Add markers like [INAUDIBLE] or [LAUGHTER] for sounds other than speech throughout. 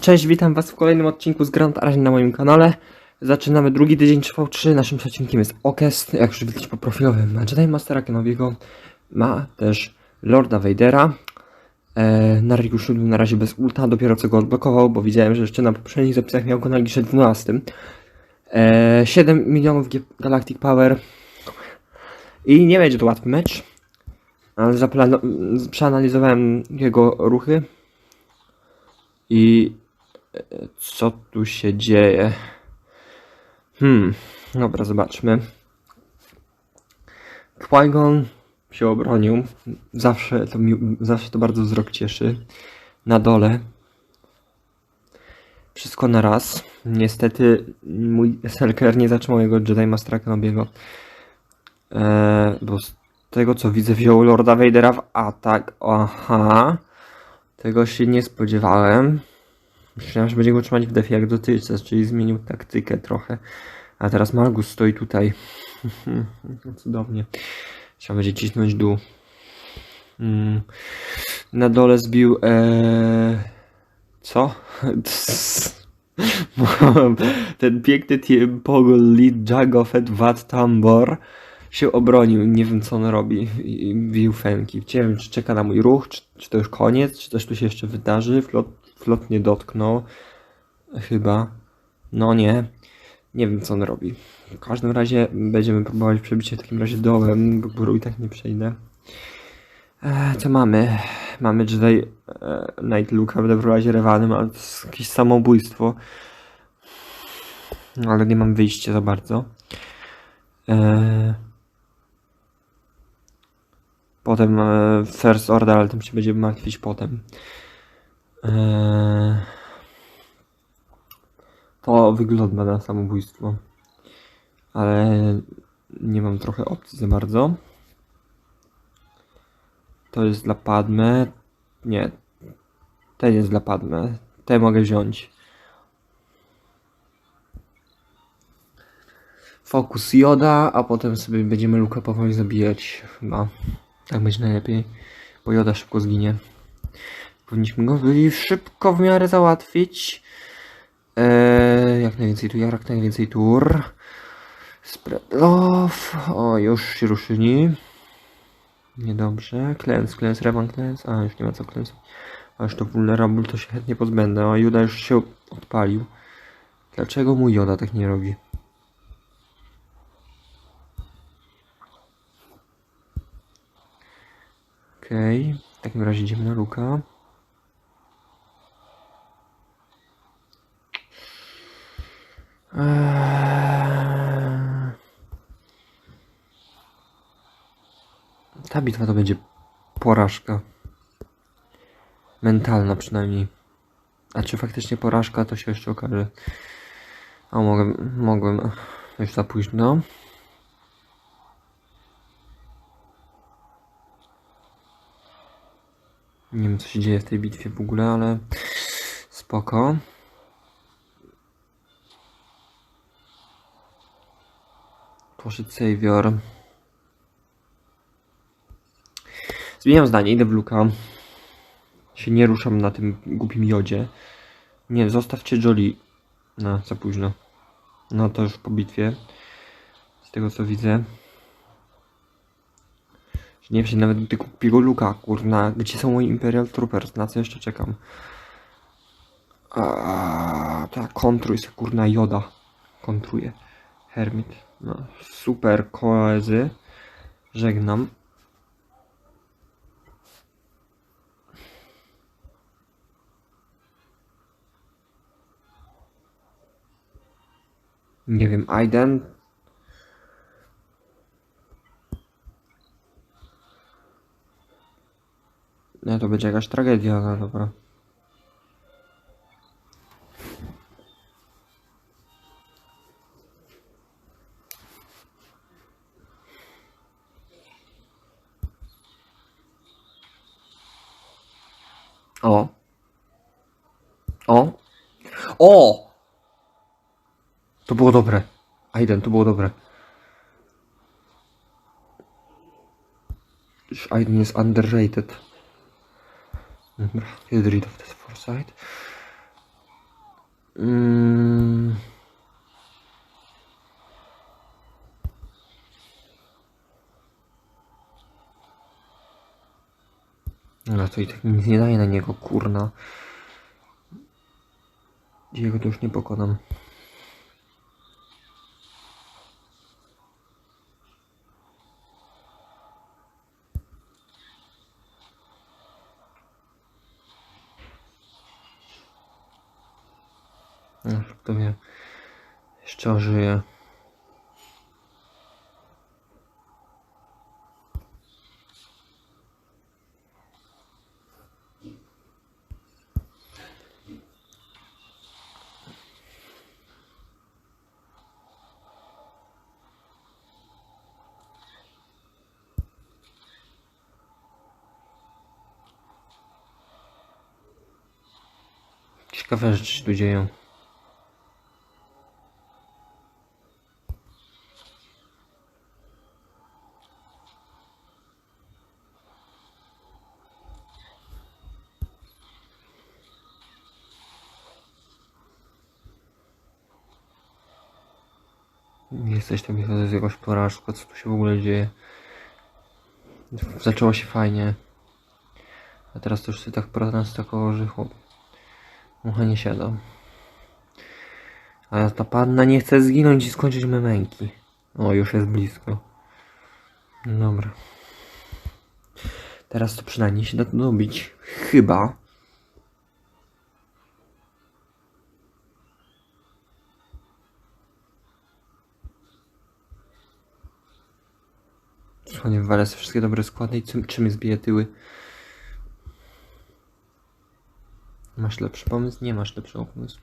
Cześć, witam was w kolejnym odcinku z Grand Arena na moim kanale. Zaczynamy drugi tydzień trwał 3. Naszym odcinkiem jest Okest, jak już widzicie po profilowym. Ma Jedi Mastera Kenobiego, ma też Lorda Vadera. E, na Riku 7 na razie bez ulta, dopiero co go odblokował, bo widziałem, że jeszcze na poprzednich zapisach miał go na liście 12. E, 7 milionów Galactic Power. I nie będzie to łatwy mecz. Ale zaplano- przeanalizowałem jego ruchy. I e, co tu się dzieje? Hmm, dobra, zobaczmy. Qui-Gon się obronił. Zawsze to, mi, zawsze to bardzo wzrok cieszy. Na dole. Wszystko na raz. Niestety mój Selker nie zatrzymał jego Jedi Mastera Kenobiego. Eee, bo z tego co widzę wziął Lorda Vadera w atak. Aha. Tego się nie spodziewałem. Myślałem, że będzie go trzymać w defie jak dotychczas, czyli zmienił taktykę trochę. A teraz Malgus stoi tutaj. [LAUGHS] Cudownie. Trzeba będzie cisnąć dół. Mm. Na dole zbił. E... Co? [LAUGHS] Ten piękny Pogol Lead Jagofet Wat Tambor się obronił. Nie wiem co on robi. Bił fenki. Nie wiem czy czeka na mój ruch, czy, czy to już koniec, czy coś tu się jeszcze wydarzy. Flot, flot nie dotknął. Chyba. No nie. Nie wiem co on robi. W każdym razie będziemy próbować przebić się w takim razie dołem, bo góru i tak nie przejdę. Eee, co mamy? Mamy Jedi e, Night Looka, będę próbować Rewanem, ale to jest jakieś samobójstwo. Ale nie mam wyjścia za bardzo. Eee, potem e, First Order, ale tym się będziemy martwić potem. Eee, to wygląda na samobójstwo. Ale nie mam trochę opcji za bardzo. To jest dla Padme. Nie. Ten jest dla Padme. Te mogę wziąć. Fokus Joda, a potem sobie będziemy Luka powoli zabijać. Chyba. Tak będzie najlepiej. Bo Joda szybko zginie. Powinniśmy go szybko w miarę załatwić. Eee, jak najwięcej tu jak najwięcej tur. Spread love. O, już się ruszyli. Niedobrze. Klęs, klęs, rewan, klęs. A, już nie ma co klęs. A już to vulnerable to się chętnie pozbędę. A Juda już się odpalił. Dlaczego mój Joda tak nie robi? Okej. W takim razie idziemy na Luka. Eee... Ta bitwa to będzie porażka. Mentalna przynajmniej. A czy faktycznie porażka, to się jeszcze okaże. A mogłem, mogłem. Już za późno. Nie wiem co się dzieje w tej bitwie w ogóle, ale spoko. Poszedł Savior. Zmieniam zdanie, idę w Luka. Się nie ruszam na tym głupim jodzie. Nie, zostawcie Jolie. No, za późno. No to już po bitwie. Z tego co widzę. Nie wiem, się nawet do tego głupiego Luka, kurna. Gdzie są moi Imperial Troopers? Na co jeszcze czekam? A, ta kontruj się, kurna, joda. Kontruje. Hermit. No, super koezy. Żegnam. Nie wiem, Aiden. Nie, to będzie jakaś tragedia, no dobra. O. O. O! To było dobre. Aiden, to było dobre. Aiden jest underrated. Dobra, get rid of that foresight. Mm. No to i tak nic nie daje na niego, kurna. Jego to już nie pokonam. No, kto wie. Jeszcze ożyje. Ciekawe rzeczy się tu dzieją. Jesteś tam to jest jakaś porażka, co tu się w ogóle dzieje. Zaczęło się fajnie. A teraz to już się tak takowo, że chłop. Mucha nie siada. A ta panna nie chce zginąć i skończyć męki. O, już jest blisko. Dobra. Teraz to przynajmniej się da to dobić. Chyba. Słuchaj, wywalę sobie wszystkie dobre składy i czym, czym bije tyły. Masz lepszy pomysł? Nie masz lepszego pomysłu.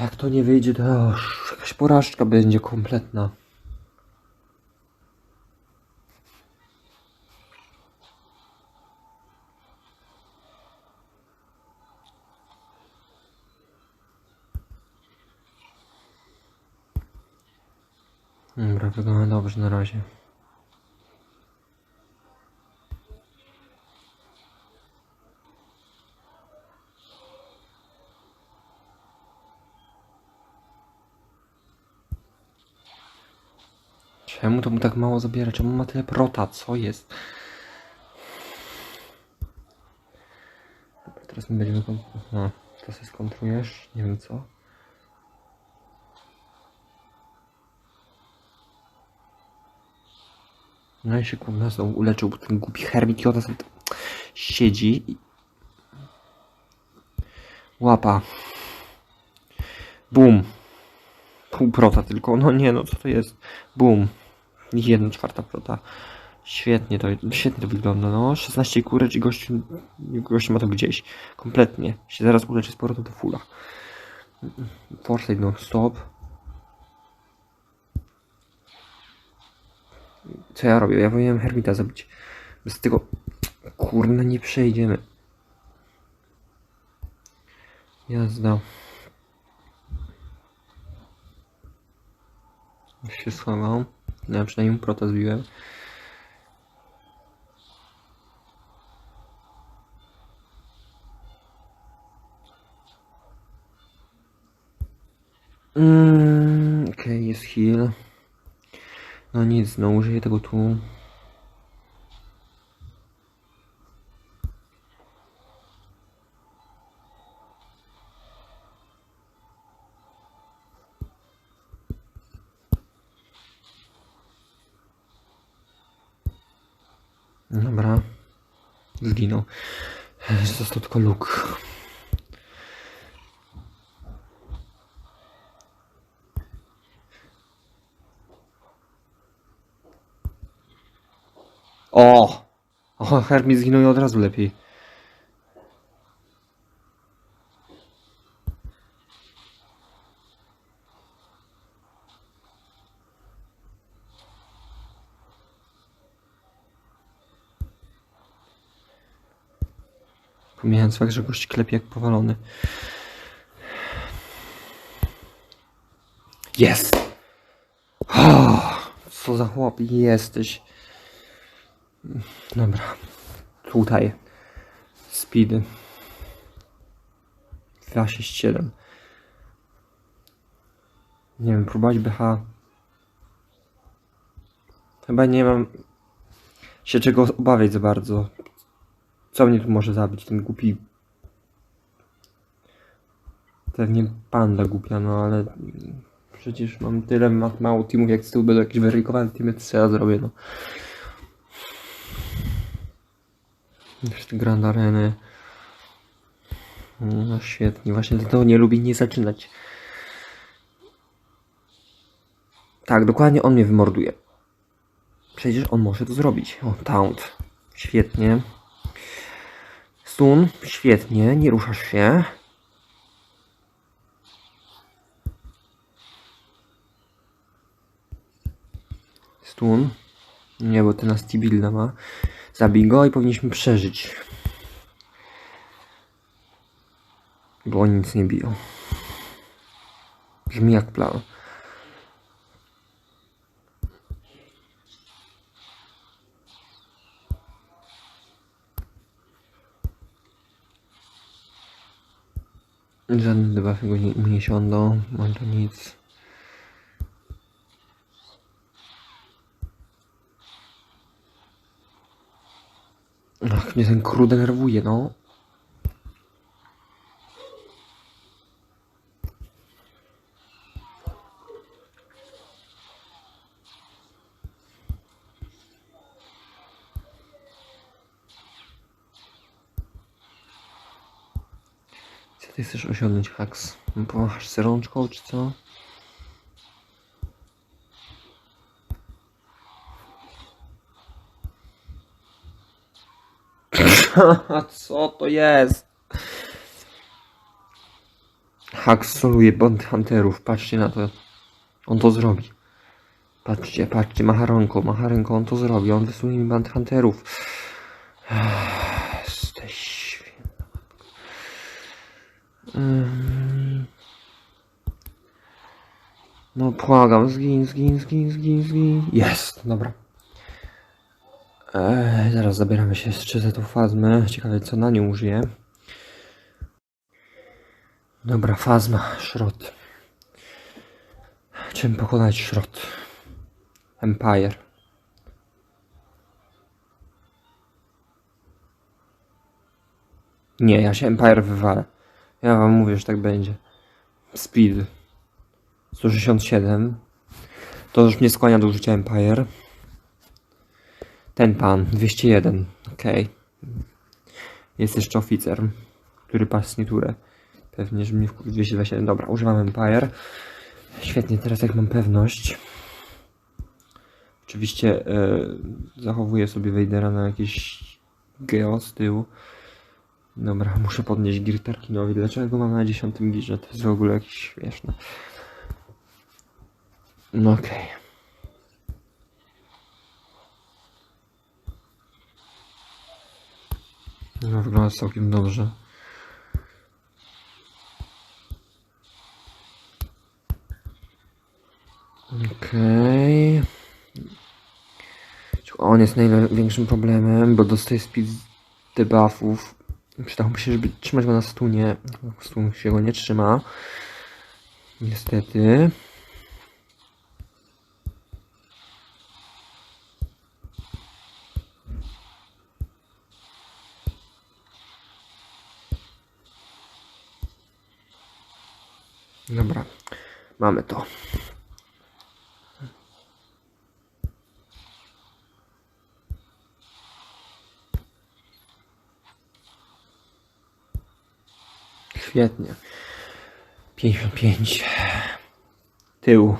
Jak to nie wyjdzie, to już jakaś porażka będzie kompletna. Dobra, wygląda dobrze na razie. Czemu to mu tak mało zabiera? Czemu ma tyle prota? Co jest? Dobra, teraz my będziemy... No, sobie skontrujesz. Nie wiem co. No i się kurwa znowu uleczył, bo ten głupi Hermikioda sobie tam siedzi i... Łapa. Bum. Pół prota tylko. No nie, no co to jest? Bum. Jedna czwarta prota. Świetnie to, świetnie to wygląda, no. 16 kurek i gościu, gościu ma to gdzieś. Kompletnie. Się zaraz uleczy z powrotem do fulla. Foresight non stop. Co ja robię? Ja powinienem Hermita zabić. Bez tego... Kurna, nie przejdziemy. Jazda. Już się schował. No, przynajmniej prota zbiłem. Mm, Okej, jest heal. No nic, no użyję tego tu. Dobra. Zginął. Został tylko luk. O! O, Hermi zginął i od razu lepiej. Pomijając fakt, że gość klepie jak powalony. Jest! O, co za chłop jesteś. Dobra. Tutaj. Speedy. 267. Nie wiem, próbować BH. Chyba nie mam się czego obawiać za bardzo. Co mnie tu może zabić? Ten głupi. Pewnie panda głupia, no ale przecież mam tyle ma mało teamów, jak z tyłu będą jakieś weryfikowane teamy, to co ja zrobię, no. Jeszcze Grand Areny. No świetnie, właśnie dlatego nie lubię nie zaczynać. Tak, dokładnie on mnie wymorduje. Przecież on może to zrobić. O, taunt. Świetnie. Stun. Świetnie, nie ruszasz się. Stun. Nie, bo ten nas T-Builda ma. Zabij go i powinniśmy przeżyć. Bo oni nic nie biją. Brzmi jak plan. Żadne debuffy go nie, nie siądą, mam to nic. Ach, mnie ten król denerwuje, no. Co ty chcesz osiągnąć, Hax? Pomachasz z rączką, czy co? A [LAUGHS] co to jest? Hax soluje bond hunterów, patrzcie na to. On to zrobi. Patrzcie, patrzcie, macha ręką, macha ręką, on to zrobi. On wysunie mi band hunterów. Jesteś święta. No błagam, zgin, zgin, zgin, zgin, zgin. Jest, dobra. Eee, zaraz zabieramy się jeszcze za tą fazmę. Ciekawe co na nią użyję. Dobra, fazma, szrot. Czym pokonać szrot? Empire. Nie, ja się Empire wywalę. Ja wam mówię, że tak będzie. Speed. 167. To już mnie skłania do użycia Empire. Ten pan, 201. Okej. Jest jeszcze oficer, który pasnie turę. Pewnie, że mnie w 227. Dobra, używam Empire. Świetnie, teraz jak mam pewność. Oczywiście e, zachowuję sobie Wejdera na jakieś geo z tyłu. Dobra, muszę podnieść gir Tarkinowi. Dlaczego mam na 10 girze? To jest w ogóle jakieś śmieszne. No okej. No, wygląda całkiem dobrze. Okej. On jest największym problemem, bo dostaje speed debuffów. Przydałoby się, żeby trzymać go na stunie. Stun się go nie trzyma. Niestety. Mamy to. Świetnie. 55. Tył.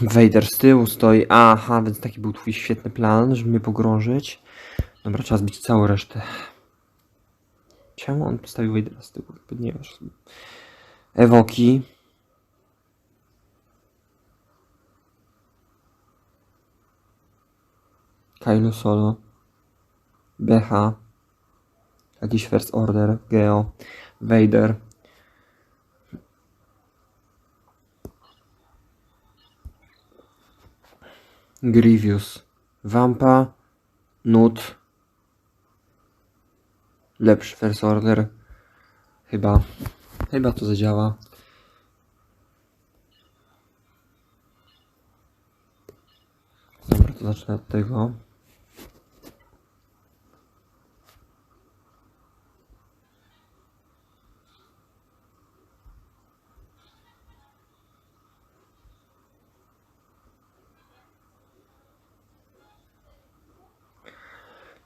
Wejder z tyłu stoi. Aha, więc taki był twój świetny plan, żeby mnie pogrążyć. Dobra, trzeba zbić całą resztę. Czemu on postawił Wejdera z tyłu? Jakby Nie wiesz. Ewoki. Kylo Solo. BH. Jakiś First Order. Geo. Vader. Grievous. Wampa. Nut. Lepszy first order. Chyba, chyba to zadziała. Dobra, to zacznę od tego.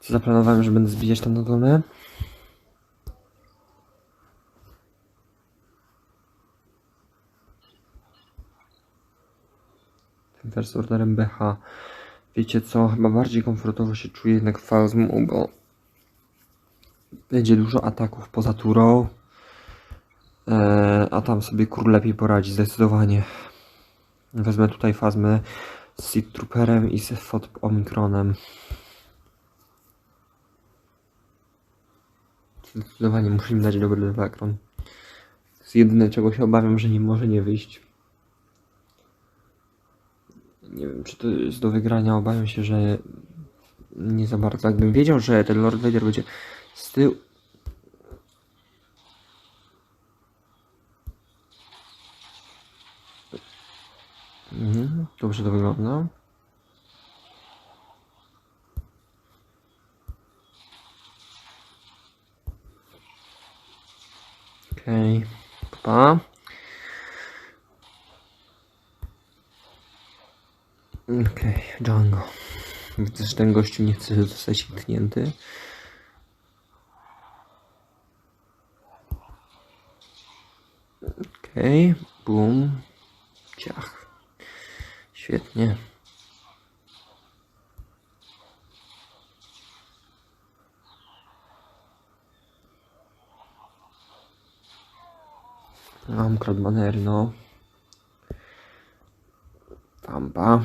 Zaplanowałem, że będę zbijać tam na dole? First orderem BH. Wiecie co? Chyba bardziej komfortowo się czuję jednak Fazmu, bo będzie dużo ataków poza turą. Eee, a tam sobie król lepiej poradzi, zdecydowanie. Wezmę tutaj Fazmę z Seed Trooperem i z Fot Omikronem. Zdecydowanie muszę im dać dobry delakron. To jest jedyne, czego się obawiam, że nie może nie wyjść. Nie wiem, czy to jest do wygrania. Obawiam się, że nie za bardzo. Jakbym wiedział, że ten Lord Vader będzie z tyłu. Mhm, dobrze to wygląda. Okej, pa. Okej, Django. Widzę, że ten gościu nie chce zostać kliknięty. Okej, boom. Ciach. Świetnie. Mam kradmanery, no. Tampa.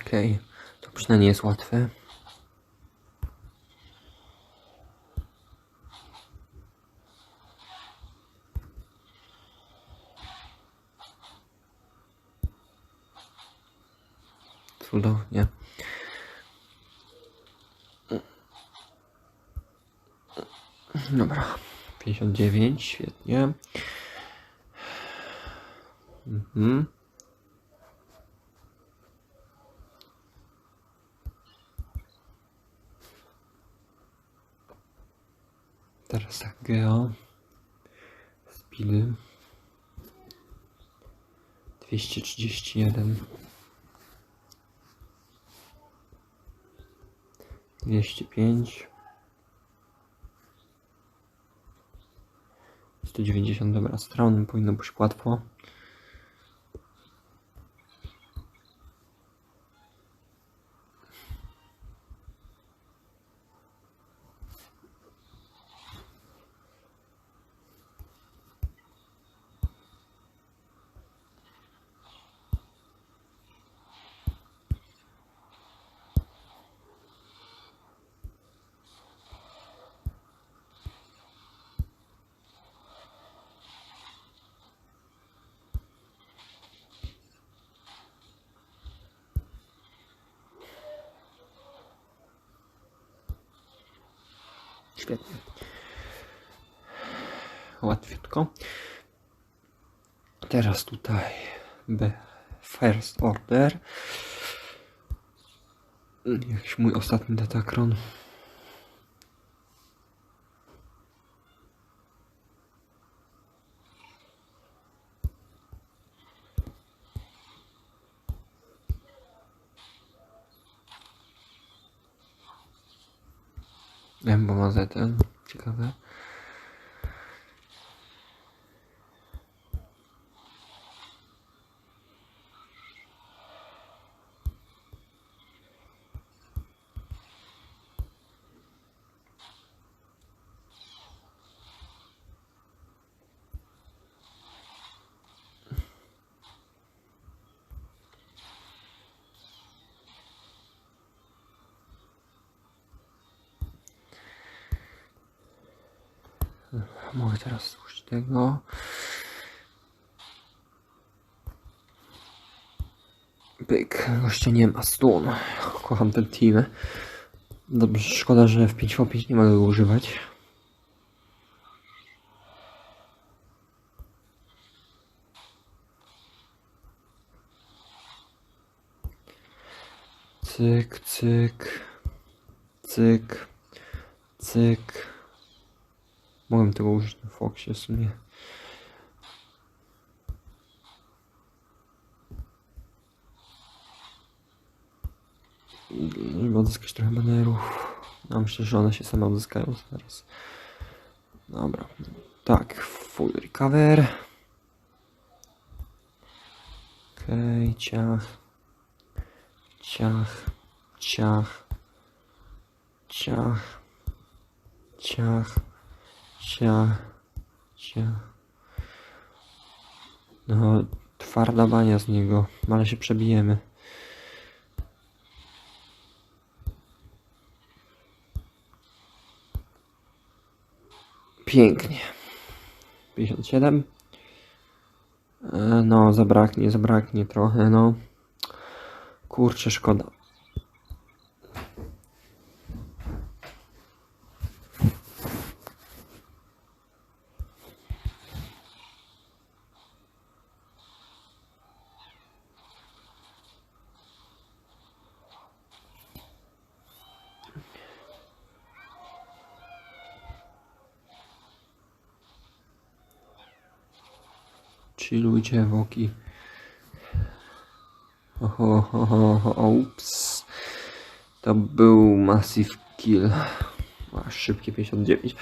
Okej, to przynajmniej jest łatwe. Cudownie. Dobra, 59, świetnie. Mhm. Teraz tak, Geo. Speedy. 231. 205. 190, dobra, stron powinno być łatwo. Świetnie. Łatwiutko. Teraz tutaj B. First Order. Jakiś mój ostatni datakron. Embo ma Z. Ciekawe. Mogę teraz słuchać tego. Pyk, gościa nie ma stun. Kocham ten team. Dobrze, szkoda, że w 5v5 nie mogę go używać. Cyk, cyk, cyk, cyk. Mogłem tego użyć na Foxie w sumie. Żeby odzyskać trochę banerów. No myślę, że one się same odzyskają zaraz. Dobra. Tak, full recover. Okej, ciach. Ciach. Ciach. Ciach. Ciach. Ciach. Ciach. No, twarda bania z niego, ale się przebijemy. Pięknie. 57. E, No, zabraknie, zabraknie trochę, no. Kurczę, szkoda. Chillujcie, woki. Oho, oho, oho, ups. To był Massive Kill. A, szybkie 59.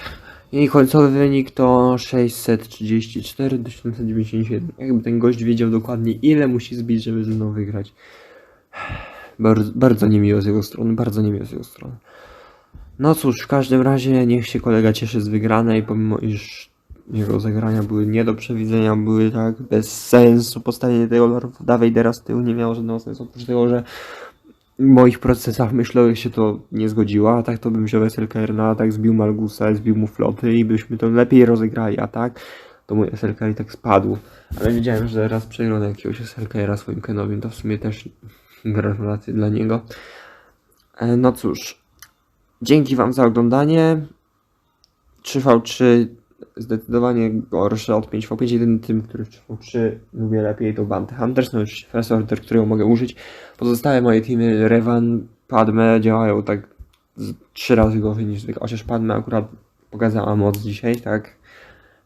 I końcowy wynik to 634 do 791. Jakby ten gość wiedział dokładnie ile musi zbić, żeby ze mną wygrać. Bardzo, bardzo niemiło z jego strony, bardzo niemiło z jego strony. No cóż, w każdym razie niech się kolega cieszy z wygranej, pomimo iż jego zagrania były nie do przewidzenia, były tak bez sensu. Postawienie tego Vadera z tyłu nie miało żadnego sensu, oprócz tego, że w moich procesach myślowych się to nie zgodziło, a tak to bym wziął SLKR na atak, zbił Malgusa, zbił mu floty i byśmy to lepiej rozegrali, a tak to mój SLKR i tak spadł. Ale wiedziałem, że raz przegrał na jakiegoś SLKR-a swoim Kenowiem, to w sumie też gratulacje dla niego. E, No cóż, dzięki Wam za oglądanie. 3v3 zdecydowanie gorsze od 5v5. Jedyny tym, który w 3v3 lubię lepiej to Bounty Hunters, no już First Order, którego mogę użyć. Pozostałe moje teamy Revan, Padme działają tak trzy razy gorzej niż zwykle. Chociaż Padme akurat pokazała moc dzisiaj, tak?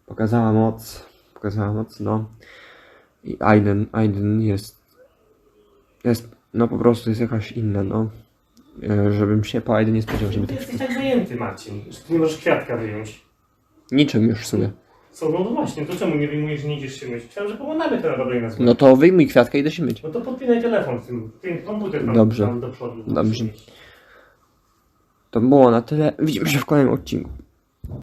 Pokazała moc, pokazała moc, no. I Aiden, Aiden jest, jest, no po prostu jest jakaś inna, no. E, Żebym się po Aiden nie spodziewał, żeby Ty tak jesteś tak zajęty, Marcin, że ty nie możesz kwiatka wyjąć. Niczym już w sumie. Co, no, no właśnie, to czemu nie wyjmujesz, nie idziesz się myć? Myślałem, że połamamy to na dobrej nazwie. No to wyjmij kwiatkę i idę się myć. No to podpinaj telefon tym, ten komputer tam, Dobrze. tam do przodu. Dobrze. To było na tyle. Widzimy się w kolejnym odcinku.